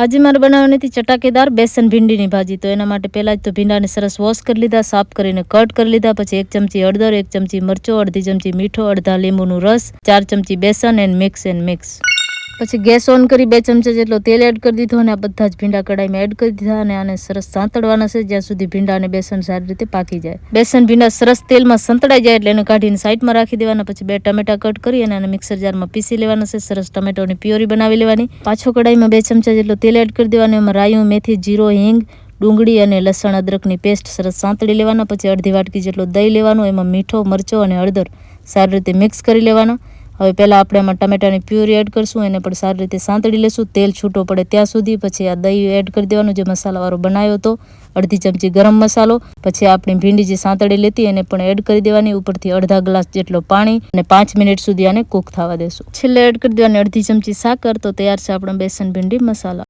આજે મારે બનાવવાની હતી ચટાકેદાર બેસન ભીંડીની ભાજી. તો એના માટે પહેલાં જ તો ભીંડાને સરસ વોશ કરી લીધા, સાફ કરીને કટ કરી લીધા, પછી એક ચમચી હળદર, એક ચમચી મરચો, અડધી ચમચી મીઠો, અડધા લીંબુનું રસ, ચાર ચમચી બેસન એન્ડ મિક્સ એન્ડ મિક્સ પછી ગેસ ઓન કરી બે ચમચા જેટલો તેલ એડ કરી દીધો અને આ બધા જ ભીંડા કડાઈમાં એડ કરી દીધા અને આને સરસ સાંતળવાના છે, જ્યાં સુધી ભીંડા અને બેસન સારી રીતે પાકી જાય. બેસન ભીંડા સરસ તેલમાં સંતળાઈ જાય એટલે એને કાઢીને સાઈડમાં રાખી દેવાના, પછી બે ટમેટા કટ કરી અને આને મિક્સર જારમાં પીસી લેવાના છે, સરસ ટમેટોની પ્યોરી બનાવી લેવાની. પાછો કડાઈમાં બે ચમચા જેટલો તેલ એડ કરી દેવાનું, એમાં રાયું, મેથી, જીરો, હિંગ, ડુંગળી અને લસણ, અદરકની પેસ્ટ સરસ સાંતળી લેવાના, પછી અડધી વાટકી જેટલો દહીં લેવાનું, એમાં મીઠો, મરચો અને હળદર સારી રીતે મિક્સ કરી લેવાનો. હવે પહેલાં આપણે એમાં ટમેટાની પ્યુરી એડ કરશું, એને પણ સારી રીતે સાંતળી લેશું. તેલ છૂટો પડે ત્યાં સુધી, પછી આ દહીં એડ કરી દેવાનું, જે મસાલાવાળો બનાવ્યો હતો, અડધી ચમચી ગરમ મસાલો, પછી આપણી ભીંડી જે સાંતળી લેતી એને પણ એડ કરી દેવાની, ઉપરથી અડધા ગ્લાસ જેટલો પાણી, અને પાંચ મિનિટ સુધી આને કૂક થવા દેશું. છેલ્લે એડ કરી દેવાની અડધી ચમચી સાકર, તો તૈયાર છે આપણો બેસન ભીંડી મસાલા.